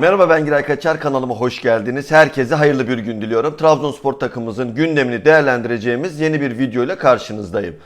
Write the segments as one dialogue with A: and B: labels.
A: Merhaba ben Giray Kaçar kanalıma hoş geldiniz. Herkese hayırlı bir gün diliyorum. Trabzonspor takımımızın gündemini değerlendireceğimiz yeni bir video ile karşınızdayım.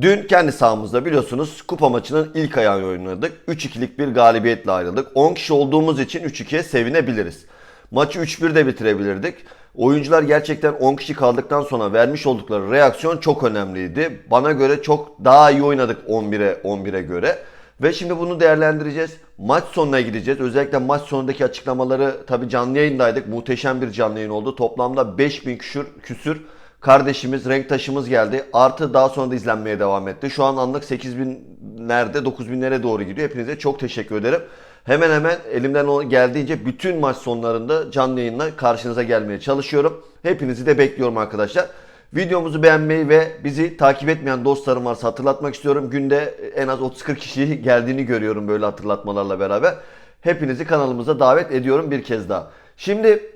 A: Dün kendi sahamızda biliyorsunuz kupa maçının ilk ayağını oynadık. 3-2'lik bir galibiyetle ayrıldık. 10 kişi olduğumuz için 3-2'ye sevinebiliriz. Maçı 3-1'de bitirebilirdik. Oyuncular gerçekten 10 kişi kaldıktan sonra vermiş oldukları reaksiyon çok önemliydi. Bana göre çok daha iyi oynadık 11'e 11'e göre. Ve şimdi bunu değerlendireceğiz. Maç sonuna gideceğiz. Özellikle maç sonundaki açıklamaları tabii canlı yayındaydık. Muhteşem bir canlı yayın oldu. Toplamda 5000 küsür, küsür kardeşimiz, renktaşımız geldi. Artı daha sonra da izlenmeye devam etti. Şu an anlık 8000'lerde 9000'lere doğru gidiyor. Hepinize çok teşekkür ederim. Hemen hemen elimden geldiğince bütün maç sonlarında canlı yayınla karşınıza gelmeye çalışıyorum. Hepinizi de bekliyorum arkadaşlar. Videomuzu beğenmeyi ve bizi takip etmeyen dostlarım varsa hatırlatmak istiyorum. Günde en az 30-40 kişi geldiğini görüyorum böyle hatırlatmalarla beraber. Hepinizi kanalımıza davet ediyorum bir kez daha. Şimdi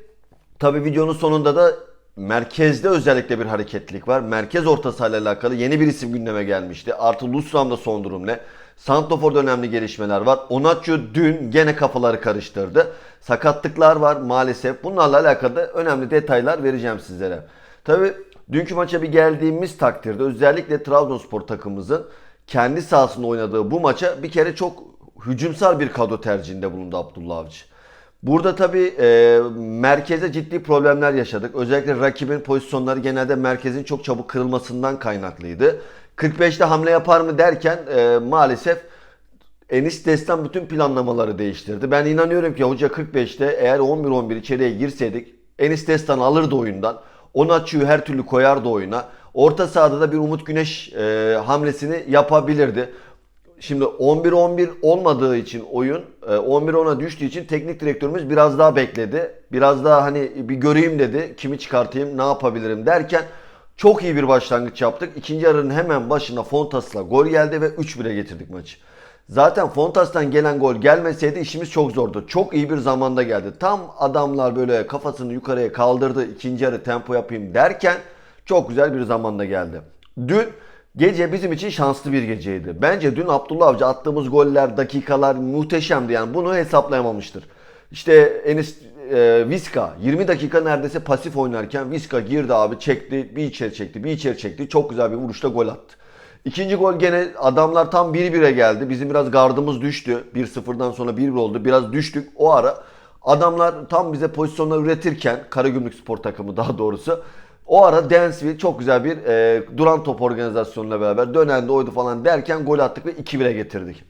A: tabi videonun sonunda da merkezde özellikle bir hareketlilik var. Merkez orta sahayla alakalı yeni bir isim gündeme gelmişti. Artı Lusram'da son durum ne? Santofor'da önemli gelişmeler var. Onaçu dün gene kafaları karıştırdı. Sakatlıklar var maalesef. Bunlarla alakalı da önemli detaylar vereceğim sizlere. Tabi dünkü maça bir geldiğimiz takdirde özellikle Trabzonspor takımımızın kendi sahasında oynadığı bu maça bir kere çok hücumsal bir kadro tercihinde bulundu Abdullah Avcı. Burada tabii e, merkeze ciddi problemler yaşadık. Özellikle rakibin pozisyonları genelde merkezin çok çabuk kırılmasından kaynaklıydı. 45'te hamle yapar mı derken e, maalesef Enis Destan bütün planlamaları değiştirdi. Ben inanıyorum ki hoca 45'te eğer 11-11 içeriye girseydik Enis Destan alırdı oyundan. Onaçu'yu her türlü koyardı oyuna. Orta sahada da bir Umut Güneş e, hamlesini yapabilirdi. Şimdi 11-11 olmadığı için oyun e, 11-10'a düştüğü için teknik direktörümüz biraz daha bekledi. Biraz daha hani bir göreyim dedi. Kimi çıkartayım, ne yapabilirim derken çok iyi bir başlangıç yaptık. İkinci yarının hemen başına Fontas'la gol geldi ve 3-1'e getirdik maçı. Zaten Fontas'tan gelen gol gelmeseydi işimiz çok zordu. Çok iyi bir zamanda geldi. Tam adamlar böyle kafasını yukarıya kaldırdı. ikinci yarı tempo yapayım derken çok güzel bir zamanda geldi. Dün gece bizim için şanslı bir geceydi. Bence dün Abdullah Avcı attığımız goller, dakikalar muhteşemdi. Yani bunu hesaplayamamıştır. İşte Enis e, Viska 20 dakika neredeyse pasif oynarken Viska girdi abi çekti, bir içeri çekti, bir içeri çekti. Çok güzel bir vuruşla gol attı. İkinci gol gene adamlar tam 1-1'e geldi. Bizim biraz gardımız düştü. 1-0'dan sonra 1-1 oldu. Biraz düştük. O ara adamlar tam bize pozisyonlar üretirken Karagümrük Spor takımı daha doğrusu o ara Dansville çok güzel bir e, duran top organizasyonuyla beraber dönen de oydu falan derken gol attık ve 2-1'e getirdik.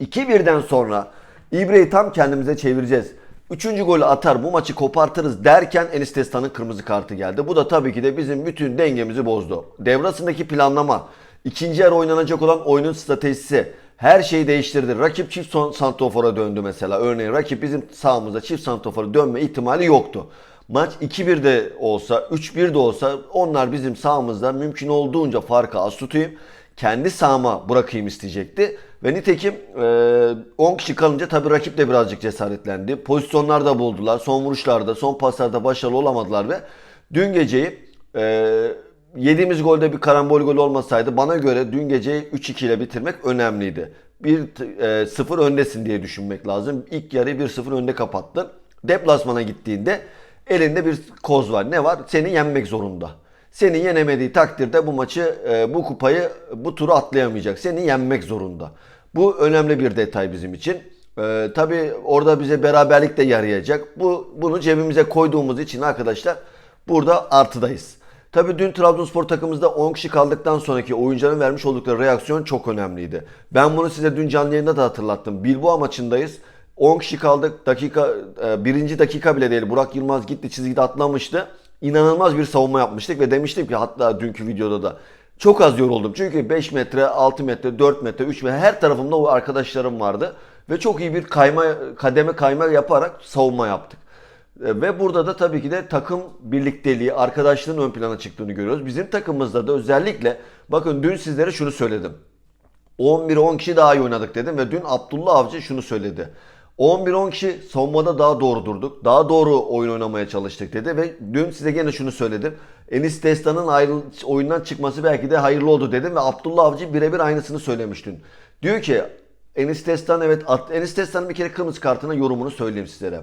A: 2-1'den sonra İbre'yi tam kendimize çevireceğiz. Üçüncü golü atar bu maçı kopartırız derken Enis Destan'ın kırmızı kartı geldi. Bu da tabii ki de bizim bütün dengemizi bozdu. Devrasındaki planlama, ikinci yarı oynanacak olan oyunun stratejisi her şeyi değiştirdi. Rakip çift santrofora döndü mesela. Örneğin rakip bizim sahamızda çift santrofora dönme ihtimali yoktu. Maç 2-1 de olsa, 3-1 de olsa onlar bizim sahamızda mümkün olduğunca farkı az tutayım. Kendi sahama bırakayım isteyecekti. Ve nitekim e, 10 kişi kalınca tabii rakip de birazcık cesaretlendi. Pozisyonlar da buldular. Son vuruşlarda, son paslarda başarılı olamadılar ve dün geceyi yediğimiz golde bir karambol gol olmasaydı bana göre dün geceyi 3-2 ile bitirmek önemliydi. 1-0 öndesin diye düşünmek lazım. İlk yarıyı 1-0 önde kapattın. Deplasmana gittiğinde elinde bir koz var. Ne var? Seni yenmek zorunda. Seni yenemediği takdirde bu maçı, e, bu kupayı, bu turu atlayamayacak. Seni yenmek zorunda. Bu önemli bir detay bizim için. Ee, tabii orada bize beraberlik de yarayacak. Bu bunu cebimize koyduğumuz için arkadaşlar burada artıdayız. Tabii dün Trabzonspor takımımızda 10 kişi kaldıktan sonraki oyuncuların vermiş oldukları reaksiyon çok önemliydi. Ben bunu size dün canlı yayında da hatırlattım. Bilbao maçındayız. 10 kişi kaldık. Dakika e, birinci dakika bile değil. Burak Yılmaz gitti çizgide atlamıştı. İnanılmaz bir savunma yapmıştık ve demiştim ki hatta dünkü videoda da çok az yoruldum. Çünkü 5 metre, 6 metre, 4 metre, 3 metre her tarafımda o arkadaşlarım vardı. Ve çok iyi bir kayma, kademe kayma yaparak savunma yaptık. E, Ve burada da tabii ki de takım birlikteliği, arkadaşlığın ön plana çıktığını görüyoruz. Bizim takımımızda da özellikle bakın dün sizlere şunu söyledim. 11-10 kişi daha iyi oynadık dedim ve dün Abdullah Avcı şunu söyledi. 11-10 kişi savunmada daha doğru durduk. Daha doğru oyun oynamaya çalıştık dedi ve dün size gene şunu söyledim. Enis Destan'ın ayrı, oyundan çıkması belki de hayırlı oldu dedim ve Abdullah Avcı birebir aynısını söylemiş dün. Diyor ki Enis Destan evet Enis Destan'ın bir kere kırmızı kartına yorumunu söyleyeyim sizlere.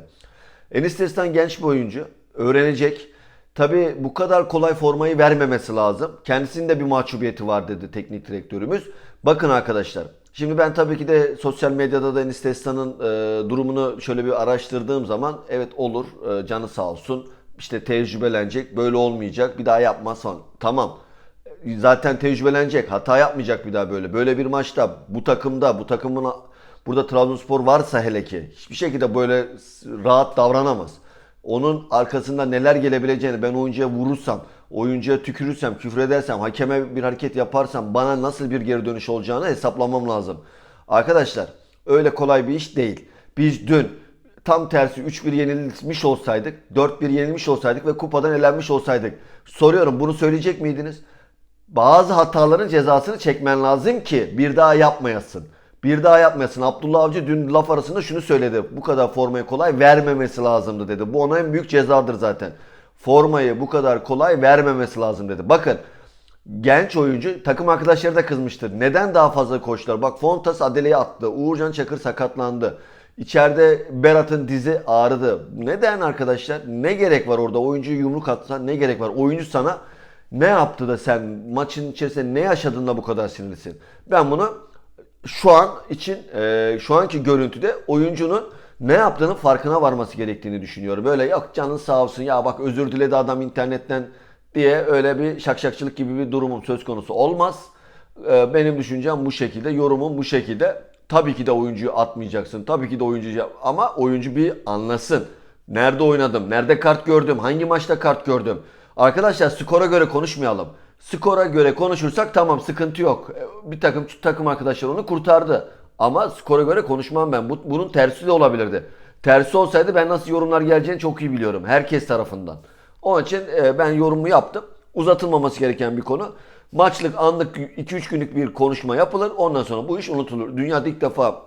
A: Enis Destan genç bir oyuncu. Öğrenecek. Tabi bu kadar kolay formayı vermemesi lazım. Kendisinin de bir mahcubiyeti var dedi teknik direktörümüz. Bakın arkadaşlar. Şimdi ben tabii ki de sosyal medyada da Enis Destan'ın e, durumunu şöyle bir araştırdığım zaman evet olur e, canı sağ olsun. İşte tecrübelenecek böyle olmayacak bir daha yapmaz falan. Tamam zaten tecrübelenecek. Hata yapmayacak bir daha böyle. Böyle bir maçta bu takımda bu takımın burada Trabzonspor varsa hele ki hiçbir şekilde böyle rahat davranamaz. Onun arkasında neler gelebileceğini ben oyuncuya vurursam, oyuncuya tükürürsem, küfür edersem, hakeme bir hareket yaparsam bana nasıl bir geri dönüş olacağını hesaplamam lazım. Arkadaşlar öyle kolay bir iş değil. Biz dün tam tersi 3-1 yenilmiş olsaydık, 4-1 yenilmiş olsaydık ve kupadan elenmiş olsaydık. Soruyorum bunu söyleyecek miydiniz? bazı hataların cezasını çekmen lazım ki bir daha yapmayasın. Bir daha yapmayasın. Abdullah Avcı dün laf arasında şunu söyledi. Bu kadar formayı kolay vermemesi lazımdı dedi. Bu ona en büyük cezadır zaten. Formayı bu kadar kolay vermemesi lazım dedi. Bakın genç oyuncu takım arkadaşları da kızmıştır. Neden daha fazla koştular? Bak Fontas Adele'yi attı. Uğurcan Çakır sakatlandı. İçeride Berat'ın dizi ağrıdı. Neden arkadaşlar? Ne gerek var orada? Oyuncu yumruk atsa ne gerek var? Oyuncu sana ne yaptı da sen maçın içerisinde ne yaşadın da bu kadar sinirlisin? Ben bunu şu an için e, şu anki görüntüde oyuncunun ne yaptığının farkına varması gerektiğini düşünüyorum. Böyle yok canın sağ olsun ya bak özür diledi adam internetten diye öyle bir şakşakçılık gibi bir durumum söz konusu olmaz. E, benim düşüncem bu şekilde, yorumum bu şekilde. Tabii ki de oyuncuyu atmayacaksın. Tabii ki de oyuncu ama oyuncu bir anlasın. Nerede oynadım? Nerede kart gördüm? Hangi maçta kart gördüm? Arkadaşlar skora göre konuşmayalım. Skora göre konuşursak tamam sıkıntı yok. E, bir takım takım arkadaşlar onu kurtardı. Ama skora göre konuşmam ben. Bu, bunun tersi de olabilirdi. Tersi olsaydı ben nasıl yorumlar geleceğini çok iyi biliyorum. Herkes tarafından. Onun için e, ben yorumumu yaptım. Uzatılmaması gereken bir konu. Maçlık, anlık 2-3 günlük bir konuşma yapılır. Ondan sonra bu iş unutulur. Dünyada ilk defa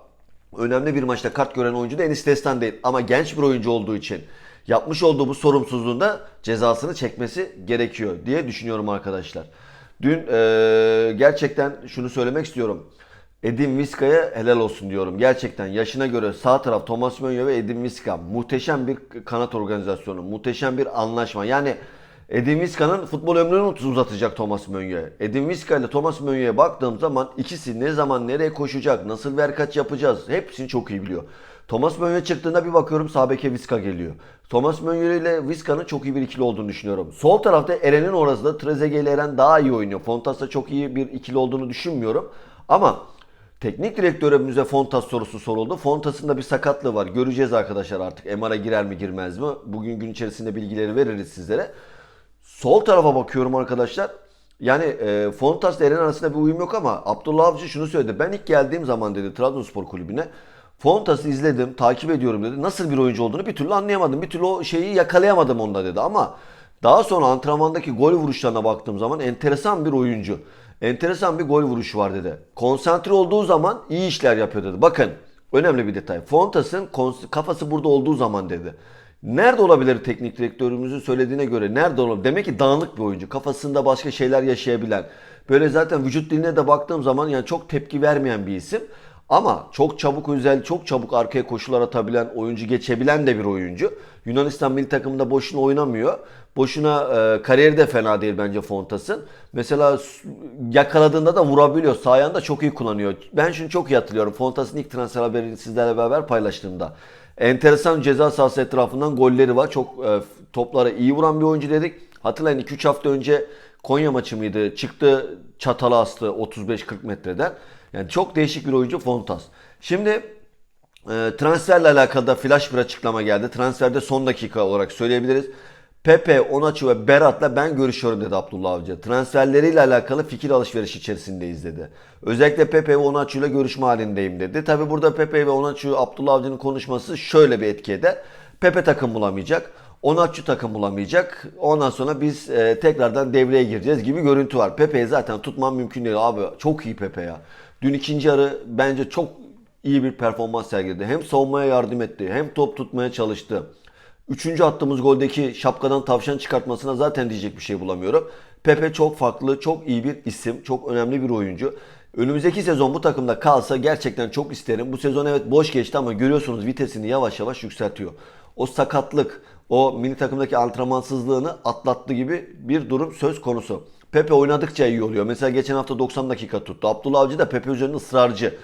A: önemli bir maçta kart gören oyuncu da Enis Destan değil. Ama genç bir oyuncu olduğu için yapmış olduğu bu sorumsuzluğunda cezasını çekmesi gerekiyor diye düşünüyorum arkadaşlar. Dün e, gerçekten şunu söylemek istiyorum. Edin Viska'ya helal olsun diyorum. Gerçekten yaşına göre sağ taraf Thomas Mönye ve Edin Viska muhteşem bir kanat organizasyonu, muhteşem bir anlaşma. Yani Edin Viska'nın futbol ömrünü uzatacak Thomas Mönye. Edin Viska ile Thomas Mönye'ye baktığım zaman ikisi ne zaman nereye koşacak, nasıl verkaç yapacağız hepsini çok iyi biliyor. Thomas Mönye çıktığında bir bakıyorum Sabeke Viska geliyor. Thomas Mönye ile Viska'nın çok iyi bir ikili olduğunu düşünüyorum. Sol tarafta Eren'in orasında Trezeguet ile Eren daha iyi oynuyor. Fontas'ta çok iyi bir ikili olduğunu düşünmüyorum. Ama teknik direktörümüze Fontas sorusu soruldu. Fontas'ın da bir sakatlığı var. Göreceğiz arkadaşlar artık. MR'a girer mi girmez mi? Bugün gün içerisinde bilgileri veririz sizlere. Sol tarafa bakıyorum arkadaşlar. Yani e, Fontas ile Eren arasında bir uyum yok ama Abdullah Avcı şunu söyledi. Ben ilk geldiğim zaman dedi Trabzonspor kulübüne Fontas'ı izledim, takip ediyorum dedi. Nasıl bir oyuncu olduğunu bir türlü anlayamadım. Bir türlü o şeyi yakalayamadım onda dedi ama daha sonra antrenmandaki gol vuruşlarına baktığım zaman enteresan bir oyuncu. Enteresan bir gol vuruşu var dedi. Konsantre olduğu zaman iyi işler yapıyor dedi. Bakın önemli bir detay. Fontas'ın kafası burada olduğu zaman dedi. Nerede olabilir teknik direktörümüzün söylediğine göre? Nerede olabilir? Demek ki dağınık bir oyuncu. Kafasında başka şeyler yaşayabilen. Böyle zaten vücut diline de baktığım zaman yani çok tepki vermeyen bir isim. Ama çok çabuk özel, çok çabuk arkaya koşular atabilen, oyuncu geçebilen de bir oyuncu. Yunanistan milli takımında boşuna oynamıyor. Boşuna e, kariyeri de fena değil bence Fontas'ın. Mesela yakaladığında da vurabiliyor. Sağ ayağını çok iyi kullanıyor. Ben şunu çok iyi hatırlıyorum. Fontas'ın ilk transfer haberini sizlerle beraber paylaştığımda. Enteresan ceza sahası etrafından golleri var. Çok e, toplara iyi vuran bir oyuncu dedik. Hatırlayın 2-3 hafta önce Konya maçı mıydı? Çıktı çatala astı 35-40 metreden. Yani çok değişik bir oyuncu Fontas. Şimdi e, transferle alakalı da flash bir açıklama geldi. Transferde son dakika olarak söyleyebiliriz. Pepe, Onaçu ve Berat'la ben görüşüyorum dedi Abdullah Avcı. Transferleriyle alakalı fikir alışverişi içerisindeyiz dedi. Özellikle Pepe ve Onaçu ile görüşme halindeyim dedi. Tabi burada Pepe ve Onaçu Abdullah Avcı'nın konuşması şöyle bir etki eder. Pepe takım bulamayacak. Onatçı takım bulamayacak. Ondan sonra biz e, tekrardan devreye gireceğiz gibi görüntü var. Pepe'yi zaten tutmam mümkün değil abi. Çok iyi Pepe ya. Dün ikinci yarı bence çok iyi bir performans sergiledi. Hem savunmaya yardım etti hem top tutmaya çalıştı. Üçüncü attığımız goldeki şapkadan tavşan çıkartmasına zaten diyecek bir şey bulamıyorum. Pepe çok farklı, çok iyi bir isim, çok önemli bir oyuncu. Önümüzdeki sezon bu takımda kalsa gerçekten çok isterim. Bu sezon evet boş geçti ama görüyorsunuz vitesini yavaş yavaş yükseltiyor. O sakatlık, o mini takımdaki antrenmansızlığını atlattı gibi bir durum söz konusu. Pepe oynadıkça iyi oluyor. Mesela geçen hafta 90 dakika tuttu. Abdullah Avcı da Pepe üzerinde ısrarcı.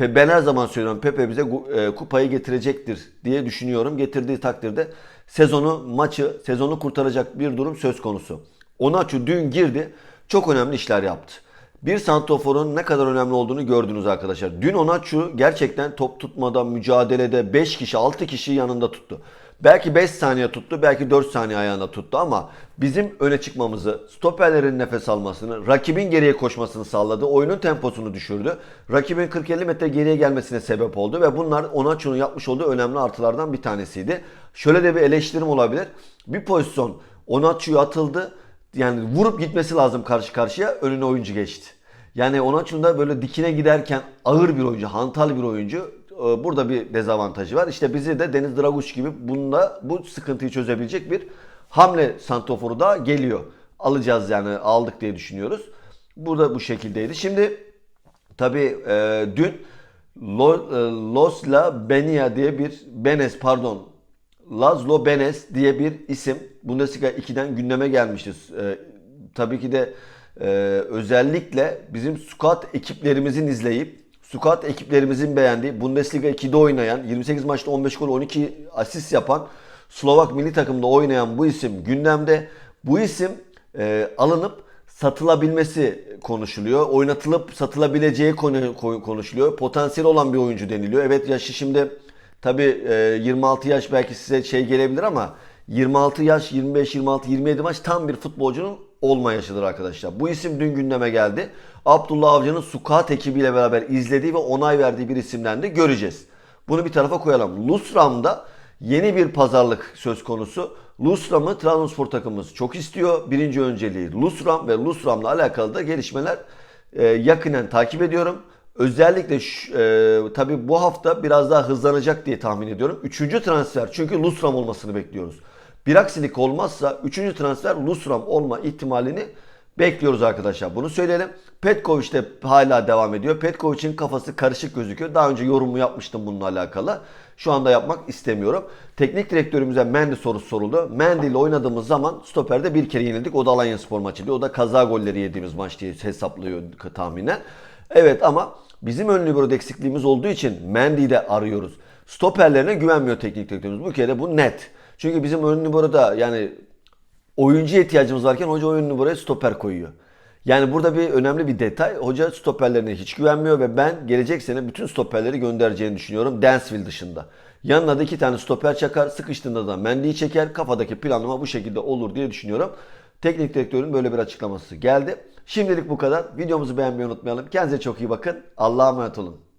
A: Ben her zaman söylüyorum Pepe bize e, kupayı getirecektir diye düşünüyorum. Getirdiği takdirde sezonu, maçı, sezonu kurtaracak bir durum söz konusu. Onaçu dün girdi. Çok önemli işler yaptı. Bir santroforun ne kadar önemli olduğunu gördünüz arkadaşlar. Dün Onaçu gerçekten top tutmada, mücadelede 5 kişi, 6 kişi yanında tuttu. Belki 5 saniye tuttu, belki 4 saniye ayağında tuttu ama bizim öne çıkmamızı, stoperlerin nefes almasını, rakibin geriye koşmasını sağladı. Oyunun temposunu düşürdü. Rakibin 40-50 metre geriye gelmesine sebep oldu ve bunlar Onaçu'nun yapmış olduğu önemli artılardan bir tanesiydi. Şöyle de bir eleştirim olabilir. Bir pozisyon Onaçu'ya atıldı. Yani vurup gitmesi lazım karşı karşıya. Önüne oyuncu geçti. Yani Onaçu'nun da böyle dikine giderken ağır bir oyuncu, hantal bir oyuncu. Ee, Burada bir dezavantajı var. İşte bizi de Deniz Draguç gibi bunda bu sıkıntıyı çözebilecek bir hamle santoforu da geliyor. Alacağız yani aldık diye düşünüyoruz. Burada bu şekildeydi. Şimdi tabii e, dün e, Losla Benia diye bir Benes pardon Lazlo Benes diye bir isim Bundesliga 2'den gündeme gelmişti. E, tabii ki de e, özellikle bizim squad ekiplerimizin izleyip squad ekiplerimizin beğendiği Bundesliga 2'de oynayan 28 maçta 15 gol 12 asist yapan Slovak milli takımda oynayan bu isim gündemde. Bu isim e, alınıp satılabilmesi konuşuluyor. Oynatılıp satılabileceği konu- konu- konuşuluyor. Potansiyel olan bir oyuncu deniliyor. Evet yaşı şimdi tabi 26 yaş belki size şey gelebilir ama 26 yaş, 25, 26, 27 maç tam bir futbolcunun olma yaşıdır arkadaşlar. Bu isim dün gündeme geldi. Abdullah Avcı'nın Sukat ekibiyle beraber izlediği ve onay verdiği bir isimden de göreceğiz. Bunu bir tarafa koyalım. Lusram'da yeni bir pazarlık söz konusu. Lusram'ı Trabzonspor takımımız çok istiyor. Birinci önceliği Lusram ve Lusram'la alakalı da gelişmeler e, yakinen takip ediyorum. Özellikle şu, e, tabii bu hafta biraz daha hızlanacak diye tahmin ediyorum. Üçüncü transfer çünkü Lusram olmasını bekliyoruz. Bir aksilik olmazsa üçüncü transfer Lusram olma ihtimalini bekliyoruz arkadaşlar. Bunu söyleyelim. Petkovic de hala devam ediyor. Petkovic'in kafası karışık gözüküyor. Daha önce yorumu yapmıştım bununla alakalı. Şu anda yapmak istemiyorum. Teknik direktörümüze Mendy sorusu soruldu. Mendy ile oynadığımız zaman stoperde bir kere yenildik. O da Alanya Spor maçıydı. O da kaza golleri yediğimiz maç diye hesaplıyor tahminen. Evet ama bizim ön libero'da eksikliğimiz olduğu için Mendy'yi de arıyoruz. Stoperlerine güvenmiyor teknik direktörümüz. Bu kere bu net. Çünkü bizim ön libero'da yani oyuncuya ihtiyacımız varken hoca oyununu buraya stoper koyuyor. Yani burada bir önemli bir detay. Hoca stoperlerine hiç güvenmiyor ve ben gelecek sene bütün stoperleri göndereceğini düşünüyorum. Dansville dışında. Yanına da iki tane stoper çakar. Sıkıştığında da Mendy'yi çeker. Kafadaki planlama bu şekilde olur diye düşünüyorum. Teknik direktörün böyle bir açıklaması geldi. Şimdilik bu kadar. Videomuzu beğenmeyi unutmayalım. Kendinize çok iyi bakın. Allah'a emanet olun.